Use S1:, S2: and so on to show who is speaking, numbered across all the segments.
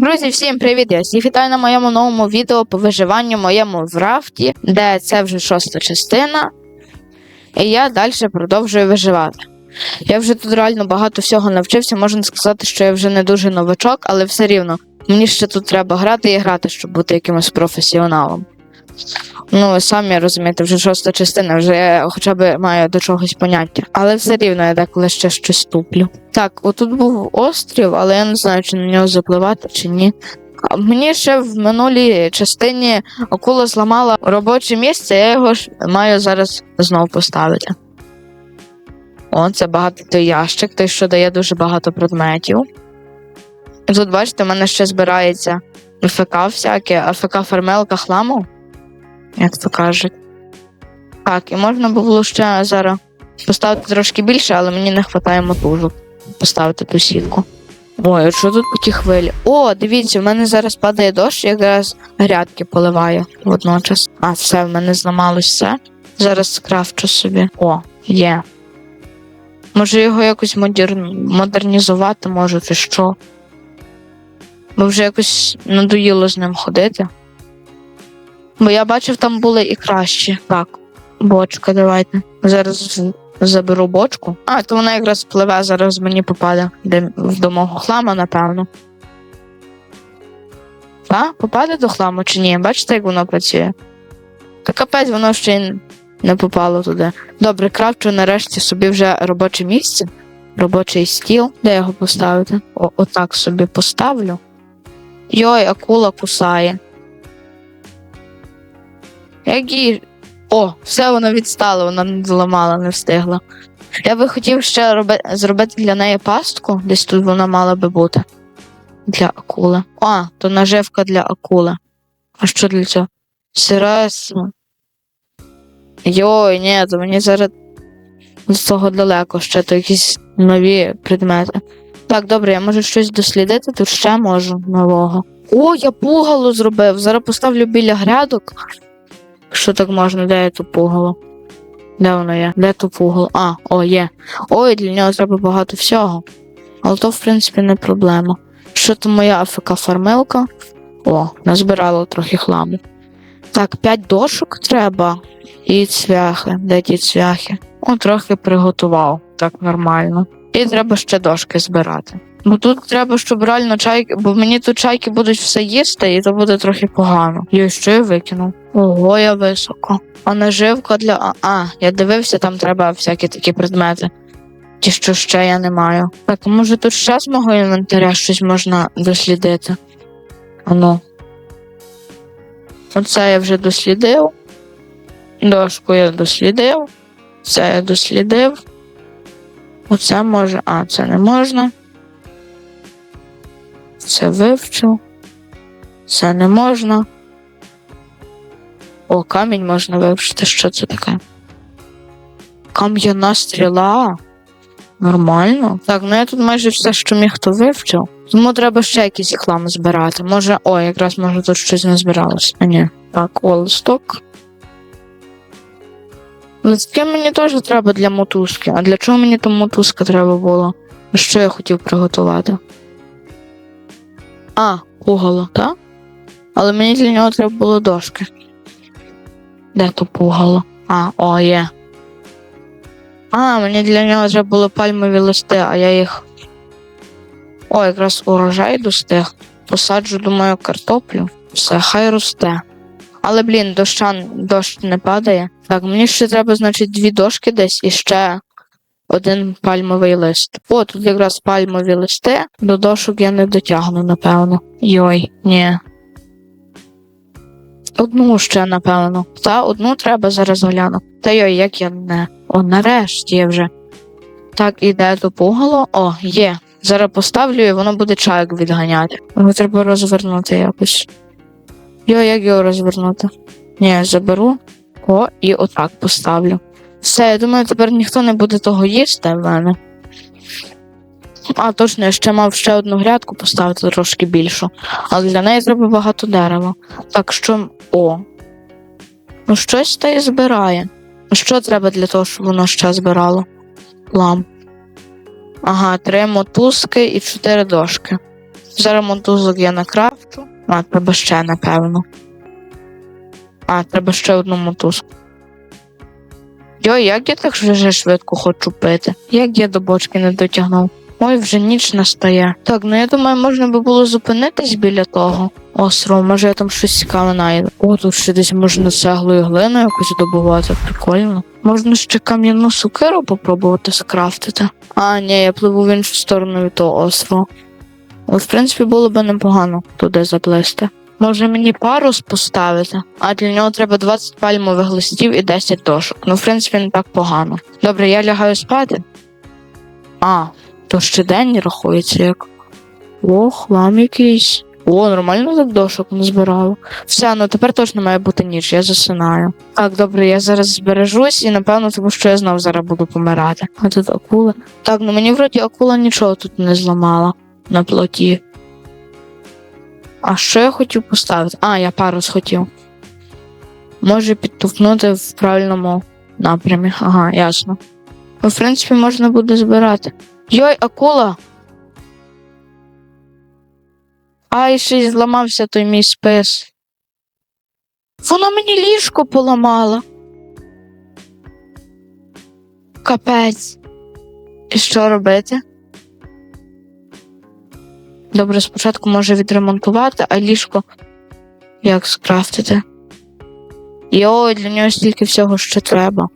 S1: Друзі, всім привіт! Я всіх вітаю на моєму новому відео по виживанню моєму в рафті, де це вже шоста частина. І я далі продовжую виживати. Я вже тут реально багато всього навчився. Можна сказати, що я вже не дуже новачок, але все рівно мені ще тут треба грати і грати, щоб бути якимось професіоналом. Ну, самі розумієте, вже шоста частина, вже я хоча б маю до чогось поняття. Але все рівно я деколи ще щось туплю. Так, отут був острів, але я не знаю, чи на нього запливати, чи ні. Мені ще в минулій частині акула зламала робоче місце, я його ж маю зараз знову поставити. О, це багато ящик, той, що дає дуже багато предметів. Тут, бачите, в мене ще збирається АФК всяке, АФК фармелка хламу, як то кажуть. Так, і можна було ще зараз поставити трошки більше, але мені не вистачає мотужок поставити ту сітку. Ой, а що тут по ті хвилі? О, дивіться, в мене зараз падає дощ, якраз грядки поливаю водночас. А, все, в мене зламалось все. Зараз скрафчу собі. О, є. Може його якось модер... модернізувати, може, чи що. Бо вже якось надоїло з ним ходити. Бо я бачив, там були і кращі. Так, бочка, давайте. Зараз заберу бочку. А, то вона якраз пливе, зараз мені попаде де, до мого хламу, напевно. А, попаде до хламу чи ні? Бачите, як воно працює? Та капець, воно ще й не попало туди. Добре, крафчу нарешті собі вже робоче місце, робочий стіл. Де його поставити? О, отак собі поставлю. Йой, акула кусає. Як їй о, все воно відстало, вона не зламала, не встигла. Я би хотів ще роби... зробити для неї пастку, десь тут вона мала би бути. Для акули. А, то наживка для акули. А що для цього? Сирес. Йой, ні, то мені зараз з того далеко ще то якісь нові предмети. Так, добре, я можу щось дослідити, тут ще можу нового. О, я пугало зробив. Зараз поставлю біля грядок. Що так можна, де я ту пугало? Де воно є? Де ту пугало? А, о, є. Ой, для нього треба багато всього. Але то, в принципі, не проблема. Що то моя АФК фармилка? О, назбирала трохи хламу. Так, 5 дошок треба. І цвяхи. Де ті цвяхи? О, трохи приготував. Так нормально. І треба ще дошки збирати. Бо тут треба, щоб реально чайки, бо мені тут чайки будуть все їсти, і то буде трохи погано. Я що я викинув? Ого, я високо. А наживка для. А, я дивився, там треба всякі такі предмети. Ті, що ще я не маю. Так, може тут ще з мого інвентаря щось можна дослідити? Ану. Оце я вже дослідив. Дошку я дослідив. Це я дослідив. Оце може. А, це не можна. Це вивчив. Це не можна. О, камінь можна вивчити. Що це таке? Кам'яна стріла. Нормально. Так, ну я тут майже все, що міг, то вивчив. Тому треба ще якийсь хлам збирати. Може, о, якраз може тут щось не збиралося. А ні. Так, о, листок. Листки мені теж треба для мотузки. А для чого мені там мотузка треба було? Що я хотів приготувати? А, пугало, так? Але мені для нього треба було дошки. Де то пугало? А, о, є. А, мені для нього треба було пальмові листи, а я їх. О, якраз урожай достиг. Посаджу, думаю, картоплю. Все, хай росте. Але, блін, дощан, дощ не падає. Так, мені ще треба, значить, дві дошки десь і ще один пальмовий лист. О, тут якраз пальмові листи. До дошок я не дотягну, напевно. Йой, ні. Одну ще, напевно. Та одну треба зараз гляну. Та йой, як я не. О, нарешті я вже. Так, іде до пугало. О, є. Зараз поставлю і воно буде чайок відганяти. Його треба розвернути якось. Йо, як його розвернути? Ні, заберу. О, і отак поставлю. Все, я думаю, тепер ніхто не буде того їсти в мене. А, точно, я ще мав ще одну грядку поставити трошки більшу. Але для неї треба багато дерева. Так що. О. Ну, щось та й збирає. Що треба для того, щоб воно ще збирало? Лам. Ага, три мотузки і чотири дошки. Зараз мотузок я накрафчу. А, треба ще, напевно. А, треба ще одну мотузку. Йой, як я так вже швидко хочу пити? Як я до бочки не дотягнув? Ой, вже ніч настає. Так, ну я думаю, можна би було зупинитись біля того острову. Може я там щось цікаве знайду. О, тут ще десь можна цеглою глину якось добувати. Прикольно. Можна ще кам'яну сукеру попробувати скрафтити. А, ні, я пливу в іншу сторону від того острову. От, в принципі, було б непогано туди заплисти. Може мені парус поставити, а для нього треба 20 пальмових листів і 10 дошок. Ну, в принципі, не так погано. Добре, я лягаю спати. А, то ще день рахується як. О, хлам якийсь. О, нормально так дошок не збирало. Все, ну тепер точно має бути ніч, я засинаю. Так, добре, я зараз збережусь і напевно, тому що я знов зараз буду помирати. А тут акула. Так, ну мені вроді акула нічого тут не зламала на плоті. А що я хотів поставити? А, я парус хотів. Може підтовкнути в правильному напрямі. Ага, ясно. В принципі, можна буде збирати. Йой, акула! Ай, ще й зламався той мій спис. Вона мені ліжко поламала. Капець. І що робити? Добре, спочатку може відремонтувати, а ліжко як скрафтити. Йой, для нього стільки всього ще треба.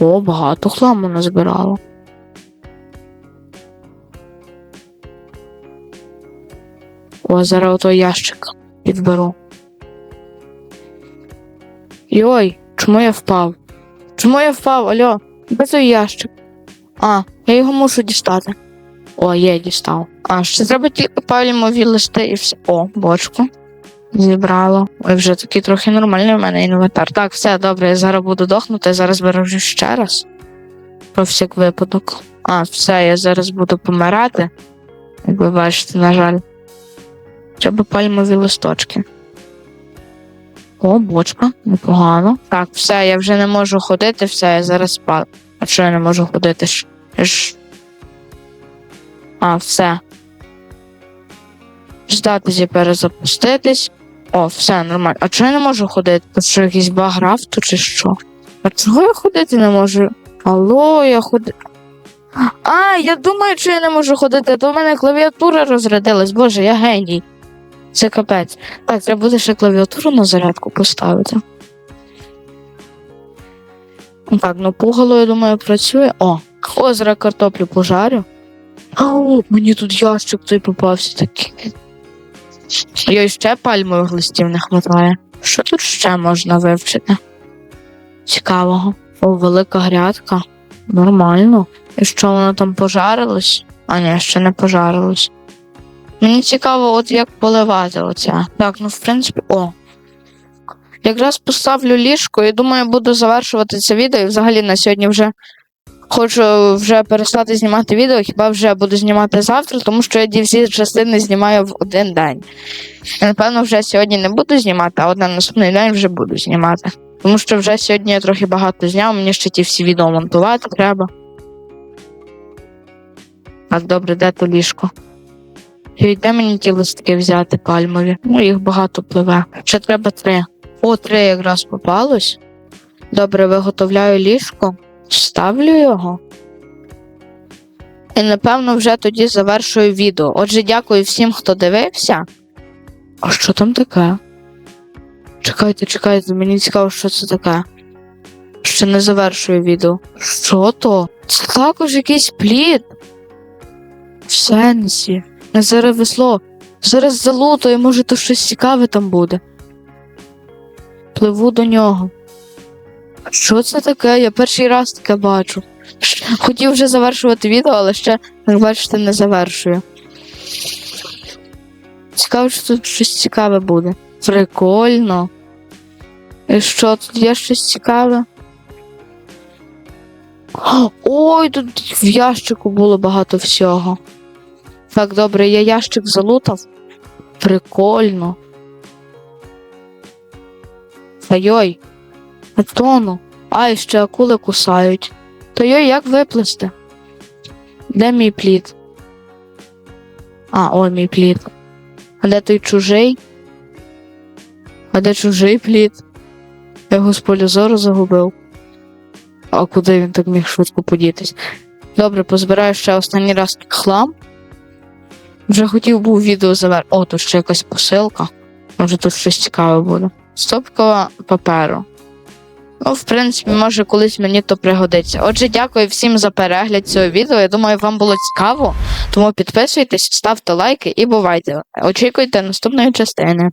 S1: О, багато хламу назбирало. Зараз ото ящик підберу. Йой, чому я впав? Чому я впав? Алло, де той ящик? А, я його мушу дістати. О, є, дістав. А, ще треба тільки пальмові листи і все. О, бочку. Зібрало. Ой, вже такий трохи нормальний в мене інвентар. Так, все добре, я зараз буду дохнути, зараз бережу ще раз. Про всяк випадок. А, все, я зараз буду помирати. Як ви бачите, на жаль. Треба пальмові листочки. О, бочка, непогано. Так, все, я вже не можу ходити, все, я зараз спав. А що я не можу ходити? Ж... А, все. Ждатися перезапуститись. О, все, нормально. А чого я не можу ходити? Тут що якийсь баг рафту чи що? А чого я ходити не можу? Алло, я ходи. А, я думаю, що я не можу ходити, то в мене клавіатура розрядилась. Боже, я геній. Це капець. Так, треба буде ще клавіатуру на зарядку поставити. Так, ну пугало, я думаю, працює. О, о, картоплю пожарю. Ау, мені тут ящик той попався такий. Йой, ще пальмових листів не хватає. Що тут ще можна вивчити? Цікавого. О, велика грядка. Нормально. І що воно там пожарилось? А ні, ще не пожарилось. Мені цікаво, от як поливати оце. Так, ну в принципі, о. Якраз поставлю ліжко і думаю, буду завершувати це відео. І взагалі на сьогодні вже хочу вже перестати знімати відео, хіба вже буду знімати завтра, тому що я всі частини знімаю в один день. І, напевно, вже сьогодні не буду знімати, а от на наступний день вже буду знімати. Тому що вже сьогодні я трохи багато зняв, мені ще ті всі відео монтувати треба. Так, добре, де то ліжко? І де мені ті листки взяти пальмові? Ну, їх багато пливе. Ще треба три. О, три якраз попалось. Добре, виготовляю ліжко, ставлю його. І напевно вже тоді завершую відео. Отже, дякую всім, хто дивився. А що там таке? Чекайте, чекайте, мені цікаво, що це таке. Ще не завершую відео. Що то? Це також якийсь плід. В сенсі. Зараз весло. Зараз залутаю, може, то щось цікаве там буде. Пливу до нього. Що це таке? Я перший раз таке бачу. Хотів вже завершувати відео, але ще, як бачите, не завершую. Цікаво, що тут щось цікаве буде. Прикольно. І що, тут є щось цікаве? Ой, тут в ящику було багато всього. Так, добре, я ящик залутав. Прикольно. Та йой, тону. А, і ще акули кусають. Та йой, як виплести? Де мій плід? А, ой, мій плід. А де той чужий? А де чужий плід? Я його з поля зору загубив. А куди він так міг швидко подітись? Добре, позбираю ще останній раз хлам. Вже хотів був відео завер. О, тут ще якась посилка. Може тут щось цікаве буде. Стопка паперу. Ну, в принципі, може, колись мені то пригодиться. Отже, дякую всім за перегляд цього відео. Я думаю, вам було цікаво. Тому підписуйтесь, ставте лайки і бувайте. Очікуйте наступної частини.